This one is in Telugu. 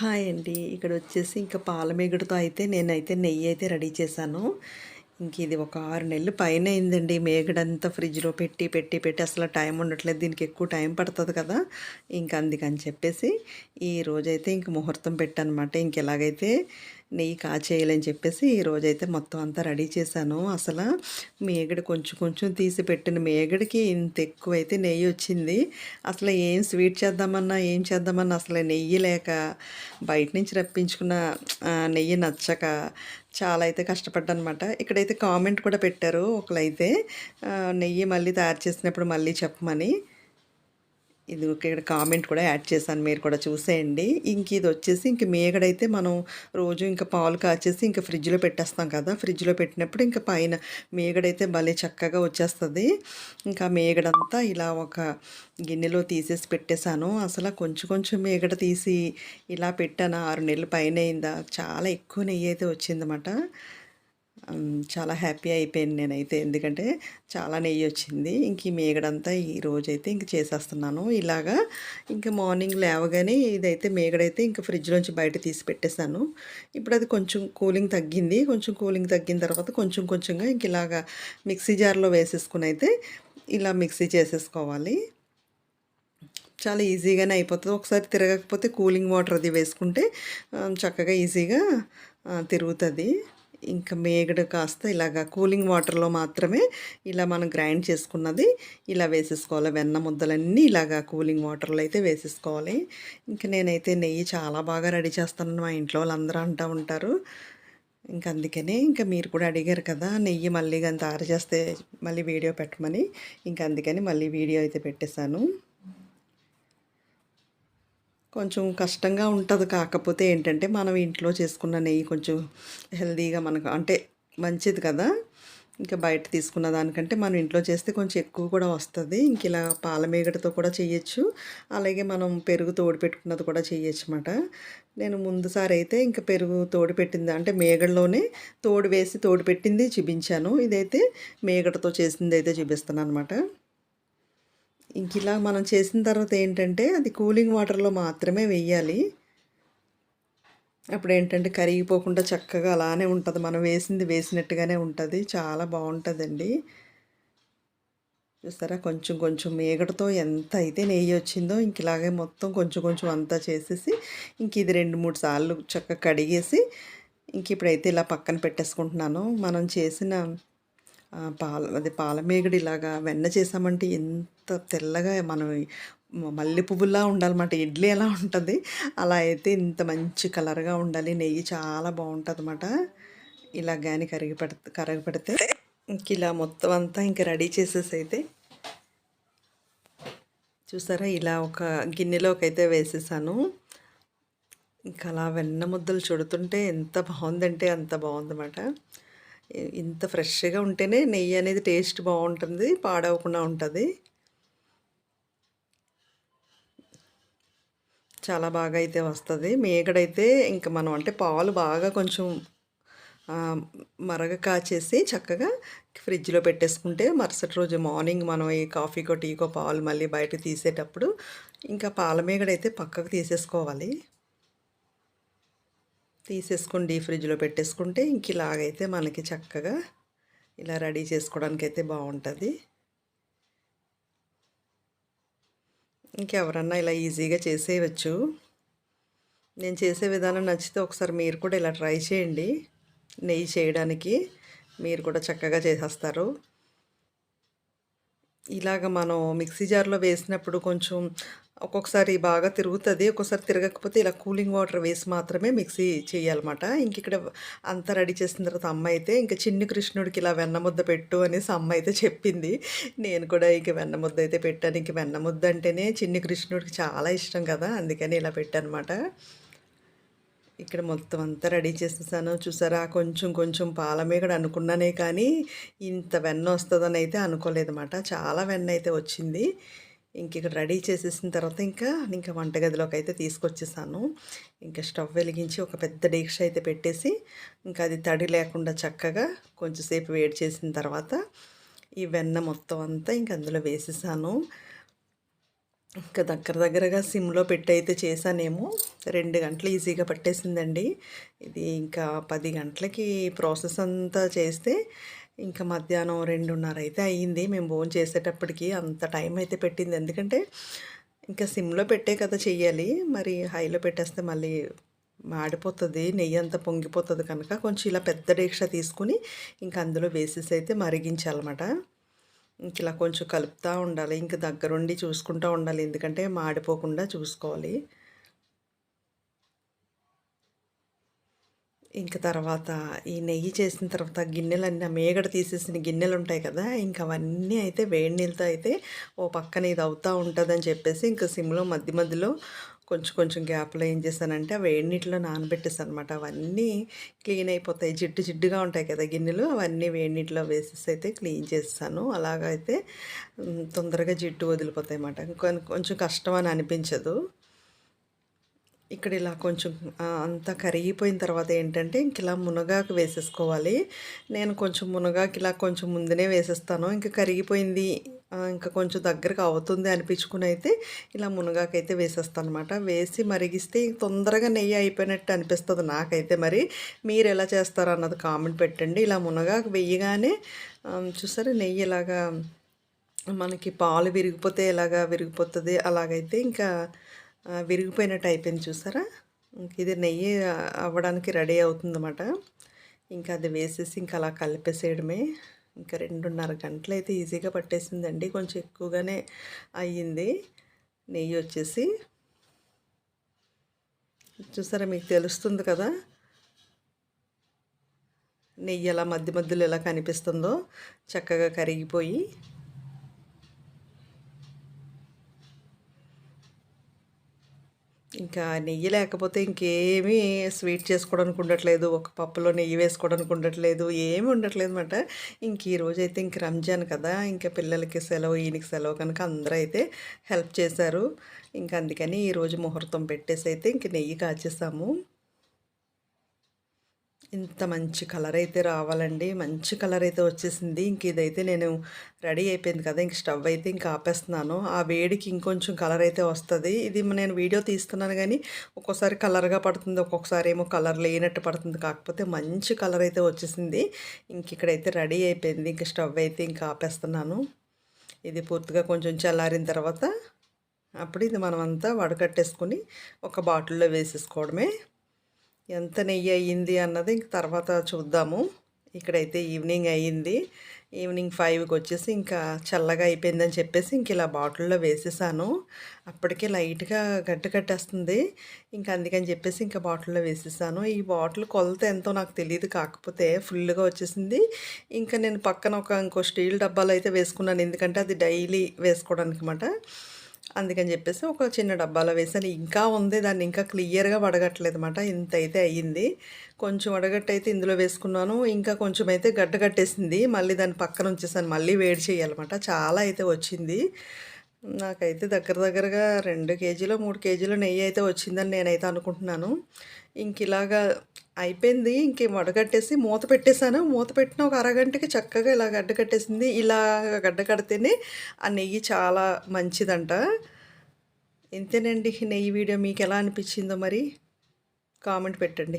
హాయ్ అండి ఇక్కడ వచ్చేసి ఇంకా పాల మీగడతో అయితే నేనైతే నెయ్యి అయితే రెడీ చేశాను. ఇంక ఇది ఒక ఆరు నెలలు పైన అయిందండి. మేగడంతా ఫ్రిడ్జ్లో పెట్టి పెట్టి పెట్టి అసలు టైం ఉండట్లేదు. దీనికి ఎక్కువ టైం పడుతుంది కదా. ఇంక అందుకని చెప్పేసి ఈ రోజైతే ఇంక ముహూర్తం పెట్టానమాట. ఇంక ఎలాగైతే నెయ్యి కాచేయాలని చెప్పేసి ఈ రోజైతే మొత్తం అంతా రెడీ చేశాను. అసలు మేగడ కొంచెం కొంచెం తీసి పెట్టిన మేగడికి ఇంత ఎక్కువైతే నెయ్యి వచ్చింది. అసలు ఏం స్వీట్ చేద్దామన్నా ఏం చేద్దామన్నా అసలు నెయ్యి లేక బయట నుంచి రప్పించుకున్న నెయ్యి నచ్చక చాలా అయితే కష్టపడ్డానమాట. ఇక్కడైతే కామెంట్ కూడా పెట్టారు ఒకరైతే నెయ్యి మళ్ళీ తయారు చేసినప్పుడు మళ్ళీ చెప్పమని. ఇది ఇక్కడ కామెంట్ కూడా యాడ్ చేశాను మీరు కూడా చూసేయండి. ఇంక ఇది వచ్చేసి ఇంక మేగడైతే మనం రోజు ఇంకా పాలు కాచేసి ఇంకా ఫ్రిడ్జ్లో పెట్టేస్తాం కదా ఫ్రిడ్జ్లో పెట్టినప్పుడు ఇంకా పైన మేగడైతే భలే చక్కగా వచ్చేస్తుంది. ఇంకా మేగడంతా ఇలా ఒక గిన్నెలో తీసేసి పెట్టేశాను. అసలు కొంచెం కొంచెం మేగడ తీసి ఇలా పెట్టాను ఆరు నెలలు పైన అయిందా చాలా ఎక్కువ నెయ్యి అయితే వచ్చిందన్నమాట. చాలా హ్యాపీ అయిపోయాను నేనైతే. ఎందుకంటే చాలా నెయ్యి వచ్చింది. ఇంక ఈ మేగడంతా ఈ రోజైతే ఇంక చేసేస్తున్నాను. ఇలాగా ఇంకా మార్నింగ్ లేవగానే ఇదైతే మేగడైతే ఇంకా ఫ్రిడ్జ్లోంచి బయట తీసి పెట్టేశాను. ఇప్పుడు అది కొంచెం కూలింగ్ తగ్గింది. కొంచెం కూలింగ్ తగ్గిన తర్వాత కొంచెం కొంచెంగా ఇంక ఇలాగా మిక్సీ జార్లో వేసేసుకుని అయితే ఇలా మిక్సీ చేసేసుకోవాలి. చాలా ఈజీగానే అయిపోతుంది. ఒకసారి తిరగకపోతే కూలింగ్ వాటర్ అది వేసుకుంటే చక్కగా ఈజీగా తిరుగుతుంది. ఇంకా మేగడ కాస్త ఇలాగా కూలింగ్ వాటర్లో మాత్రమే ఇలా మనం గ్రైండ్ చేసుకున్నది ఇలా వేసేసుకోవాలి. వెన్న ముద్దలన్నీ ఇలాగా కూలింగ్ వాటర్లో అయితే వేసేసుకోవాలి. ఇంకా నేనైతే నెయ్యి చాలా బాగా రెడీ చేస్తాను మా ఇంట్లో వాళ్ళందరూ అంటూ ఉంటారు. ఇంకా అందుకనే ఇంకా మీరు కూడా అడిగారు కదా నెయ్యి మళ్ళీ కానీ తయారు చేస్తే మళ్ళీ వీడియో పెట్టమని. ఇంకా అందుకని మళ్ళీ వీడియో అయితే పెట్టేశాను. కొంచెం కష్టంగా ఉంటుంది కాకపోతే ఏంటంటే మనం ఇంట్లో చేసుకున్న నెయ్యి కొంచెం హెల్దీగా మనకు అంటే మంచిది కదా. ఇంకా బయట తీసుకున్న దానికంటే మనం ఇంట్లో చేస్తే కొంచెం ఎక్కువ కూడా వస్తుంది. ఇంక ఇలా పాల మేగడతో కూడా చేయొచ్చు. అలాగే మనం పెరుగు తోడు పెట్టుకున్నది కూడా చేయొచ్చు అన్నమాట నేను ముందుసారి అయితే ఇంకా పెరుగు తోడు పెట్టింది అంటే మేగడలోనే తోడు వేసి తోడు పెట్టింది చూపించాను. ఇదైతే మేగడతో చేసింది అయితే చూపిస్తున్నాను అనమాట ఇంక ఇలా మనం చేసిన తర్వాత ఏంటంటే అది కూలింగ్ వాటర్లో మాత్రమే వెయ్యాలి అప్పుడు ఏంటంటే కరిగిపోకుండా చక్కగా అలానే ఉంటుంది. మనం వేసింది వేసినట్టుగానే ఉంటుంది. చాలా బాగుంటుందండి. చూస్తారా? కొంచెం కొంచెం మేగడతో ఎంత అయితే నెయ్యి వచ్చిందో ఇంక ఇలాగే మొత్తం కొంచెం కొంచెం అంతా చేసేసి ఇంక ఇది రెండు మూడు సార్లు చక్కగా కడిగేసి ఇంక ఇప్పుడైతే ఇలా పక్కన పెట్టేసుకుంటున్నాను. మనం చేసిన పాల అది పాలమేగడి ఇలాగా వెన్న చేసామంటే ఎంత తెల్లగా మనం మల్లె పువ్వులా ఉండాలన్నమాట. ఇడ్లీ ఎలా ఉంటుంది? అలా అయితే ఇంత మంచి కలర్గా ఉండాలి. నెయ్యి చాలా బాగుంటుంది అన్నమాట ఇలా కానీ కరిగి పెడితే కరిగి పెడితే ఇంక ఇలా మొత్తం అంతా ఇంకా రెడీ చేసేసి అయితే చూసారా? ఇలా ఒక గిన్నెలోకి అయితే వేసేసాను. ఇంకా అలా వెన్న ముద్దలు చుడుతుంటే ఎంత బాగుందంటే అంత బాగుందన్నమాట. ఇంత ఫ్రెష్గా ఉంటేనే నెయ్యి అనేది టేస్ట్ బాగుంటుంది పాడవకుండా ఉంటుంది. చాలా బాగా అయితే వస్తుంది. మేకడైతే ఇంకా మనం అంటే పాలు బాగా కొంచెం మరగ కాచేసి చక్కగా ఫ్రిడ్జ్లో పెట్టేసుకుంటే మరుసటి రోజు మార్నింగ్ మనం ఈ కాఫీకో టీకో పాలు మళ్ళీ బయట తీసేటప్పుడు ఇంకా పాల మేగడైతే పక్కకు తీసేసుకోవాలి. తీసేసుకొని ఫ్రిడ్జ్లో పెట్టేసుకుంటే ఇంక ఇలాగైతే మనకి చక్కగా ఇలా రెడీ చేసుకోవడానికి అయితే బాగుంటుంది ఇంకెవరన్నా ఇలా ఈజీగా చేసేయచ్చు. నేను చేసే విధానం నచ్చితే ఒకసారి మీరు కూడా ఇలా ట్రై చేయండి. నెయ్యి చేయడానికి మీరు కూడా చక్కగా చేసేస్తారు. ఇలాగ మనం మిక్సీ జార్లో వేసినప్పుడు కొంచెం ఒక్కొక్కసారి బాగా తిరుగుతుంది ఒక్కొక్కసారి తిరగకపోతే ఇలా కూలింగ్ వాటర్ వేసి మాత్రమే మిక్సీ చేయాలన్నమాట. ఇంక ఇక్కడ అంతా రెడీ చేసిన తర్వాత అమ్మ అయితే ఇంకా చిన్ని కృష్ణుడికి ఇలా వెన్న ముద్ద పెట్టు అనేసి అమ్మ అయితే చెప్పింది. నేను కూడా ఇంక వెన్న ముద్ద అయితే పెట్టాను. ఇంక వెన్న ముద్ద అంటేనే చిన్ని కృష్ణుడికి చాలా ఇష్టం కదా అందుకని ఇలా పెట్టాను అనమాట ఇక్కడ మొత్తం అంతా రెడీ చేసేసాను. చూసారా? కొంచెం కొంచెం పాల కూడా అనుకున్నానే కానీ ఇంత వెన్న వస్తుందని అయితే అనుకోలేదన్నమాట. చాలా వెన్న అయితే వచ్చింది. ఇంక ఇక్కడ రెడీ చేసేసిన తర్వాత ఇంకా ఇంకా వంటగదిలోకి అయితే తీసుకొచ్చేసాను. ఇంకా స్టవ్ వెలిగించి ఒక పెద్ద డీక్ష అయితే పెట్టేసి ఇంకా అది తడి లేకుండా చక్కగా కొంచెంసేపు వేడి చేసిన తర్వాత ఈ వెన్న మొత్తం అంతా ఇంక అందులో వేసేసాను. ఇంకా దగ్గర దగ్గరగా సిమ్లో పెట్టి అయితే చేశానేమో. రెండు గంటలు ఈజీగా పట్టేసిందండి. ఇది ఇంకా పది గంటలకి ప్రాసెస్ అంతా చేస్తే ఇంకా మధ్యాహ్నం రెండున్నర అయితే అయ్యింది. మేము భోజనం చేసేటప్పటికి అంత టైం అయితే పెట్టింది. ఎందుకంటే ఇంకా సిమ్లో పెట్టే కదా చెయ్యాలి. మరి హైలో పెట్టేస్తే మళ్ళీ మాడిపోతుంది నెయ్యి అంతా పొంగిపోతుంది కనుక కొంచెం ఇలా పెద్ద డేక్ష తీసుకుని ఇంకా అందులో వేసేసి అయితే మరిగించాలన్నమాట. ఇంక ఇలా కొంచెం కలుపుతూ ఉండాలి. ఇంక దగ్గరుండి చూసుకుంటూ ఉండాలి. ఎందుకంటే మాడిపోకుండా చూసుకోవాలి. ఇంక తర్వాత ఈ నెయ్యి చేసిన తర్వాత గిన్నెలన్నీ ఆ మేగడ తీసేసిన గిన్నెలు ఉంటాయి కదా ఇంకా అవన్నీ అయితే వేడి నీళ్ళతో అయితే ఓ పక్కన ఇది అవుతూ ఉంటుందని చెప్పేసి ఇంకా సిమ్లో మధ్య మధ్యలో కొంచెం కొంచెం గ్యాప్లో ఏం చేశానంటే ఆ వేడి నీటిలో నానబెట్టేసాను అనమాట అవన్నీ క్లీన్ అయిపోతాయి. జిడ్డు జిడ్డుగా ఉంటాయి కదా గిన్నెలు అవన్నీ వేడి నీటిలో వేసేసి అయితే క్లీన్ చేస్తాను. అలాగైతే తొందరగా జిడ్డు వదిలిపోతాయి అన్నమాట కొంచెం కష్టం అని అనిపించదు. ఇక్కడ ఇలా కొంచెం అంతా కరిగిపోయిన తర్వాత ఏంటంటే ఇంక ఇలా మునగాకు వేసేసుకోవాలి. నేను కొంచెం మునగాకు ఇలా కొంచెం ముందునే వేసేస్తాను. ఇంకా కరిగిపోయింది ఇంకా కొంచెం దగ్గరకు అవుతుంది అనిపించుకుని అయితే ఇలా మునగాకు అయితే వేసేస్తాను అనమాట వేసి మరిగిస్తే తొందరగా నెయ్యి అయిపోయినట్టు అనిపిస్తుంది నాకైతే మరి. మీరు ఎలా చేస్తారు అన్నది కామెంట్ పెట్టండి. ఇలా మునగాకు వేయగానే చూసారా నెయ్యి ఇలాగా మనకి పాలు విరిగిపోతే ఎలాగా విరిగిపోతుంది? అలాగైతే ఇంకా విరిగిపోయినట్టు అయిపోయింది చూసారా? ఇది నెయ్యి అవ్వడానికి రెడీ అవుతుందన్నమాట. ఇంకా అది వేసేసి ఇంకా అలా కలిపేసేయడమే. ఇంకా రెండున్నర గంటలు అయితే ఈజీగా పట్టేసిందండి. కొంచెం ఎక్కువగానే అయ్యింది. నెయ్యి వచ్చేసి. చూసారా మీకు తెలుస్తుంది కదా? నెయ్యి ఎలా మధ్య మధ్యలో ఎలా కనిపిస్తుందో. చక్కగా కరిగిపోయి ఇంకా నెయ్యి లేకపోతే ఇంకేమీ స్వీట్ చేసుకోవడానికి ఉండట్లేదు. ఒక పప్పులో నెయ్యి వేసుకోవడానికి ఉండట్లేదు. ఏమి ఉండట్లేదు అనమాట ఇంక ఈరోజు అయితే ఇంక రంజాన్ కదా. ఇంకా పిల్లలకి సెలవు ఈయనకి సెలవు కనుక అందరూ అయితే హెల్ప్ చేశారు. ఇంకా అందుకని ఈరోజు ముహూర్తం పెట్టేసి అయితే ఇంక నెయ్యి కాచేసాము. ఇంత మంచి కలర్ అయితే రావాలండి. మంచి కలర్ అయితే వచ్చేసింది. ఇంక ఇదైతే నేను రెడీ అయిపోయింది కదా ఇంక స్టవ్ అయితే ఇంకా ఆపేస్తున్నాను. ఆ వేడికి ఇంకొంచెం కలర్ అయితే వస్తుంది. ఇది నేను వీడియో తీస్తున్నాను కానీ ఒక్కోసారి కలర్గా పడుతుంది ఒక్కొక్కసారి ఏమో కలర్ లేనట్టు పడుతుంది. కాకపోతే మంచి కలర్ అయితే వచ్చేసింది. ఇంక ఇక్కడైతే రెడీ అయిపోయింది. ఇంక స్టవ్ అయితే ఇంకా ఆపేస్తున్నాను. ఇది పూర్తిగా కొంచెం చల్లారిన తర్వాత అప్పుడు ఇది మనమంతా వడకట్టేసుకుని వడకట్టేసుకొని ఒక బాటిల్లో వేసేసుకోవడమే. ఎంత నెయ్యి అయ్యింది అన్నది ఇంక తర్వాత చూద్దాము. ఇక్కడైతే ఈవినింగ్ అయ్యింది. ఈవినింగ్ ఫైవ్కి వచ్చేసి ఇంకా చల్లగా అయిపోయిందని చెప్పేసి ఇంక ఇలా బాటిల్లో వేసేసాను. అప్పటికే లైట్గా గడ్డ కట్టేస్తుంది. ఇంకా అందుకని చెప్పేసి ఇంకా బాటిల్లో వేసేసాను. ఈ బాటిల్ కొలత ఎంతో నాకు తెలియదు కాకపోతే ఫుల్గా వచ్చేసింది. ఇంకా నేను పక్కన ఒక ఇంకో స్టీల్ డబ్బాలు అయితే వేసుకున్నాను. ఎందుకంటే అది డైలీ వేసుకోవడానికి అనమాట అందుకని చెప్పేసి ఒక చిన్న డబ్బాలో వేసాను ఇంకా ఉంది దాన్ని ఇంకా క్లియర్గా వడగట్టలేదు అనమాట ఇంత అయితే అయ్యింది. కొంచెం వడగట్టయితే ఇందులో వేసుకున్నాను ఇంకా కొంచెం అయితే గడ్డ కట్టేసింది మళ్ళీ దాన్ని పక్కన ఉంచేసాను మళ్ళీ వేడి చేయాలన్నమాట. చాలా అయితే వచ్చింది. నాకైతే దగ్గర దగ్గరగా రెండు కేజీలు మూడు కేజీలు నెయ్యి అయితే వచ్చిందని నేనైతే అనుకుంటున్నాను. ఇంక ఇలాగా అయిపోయింది. ఇంక వడగట్టేసి మూత పెట్టేశాను. మూత పెట్టిన ఒక అరగంటకి చక్కగా ఇలా గడ్డ కట్టేసింది. ఇలా గడ్డ కడితేనే ఆ నెయ్యి చాలా మంచిదంట. ఇంతేనండి. నెయ్యి వీడియో మీకు ఎలా అనిపించిందో మరి కామెంట్ పెట్టండి.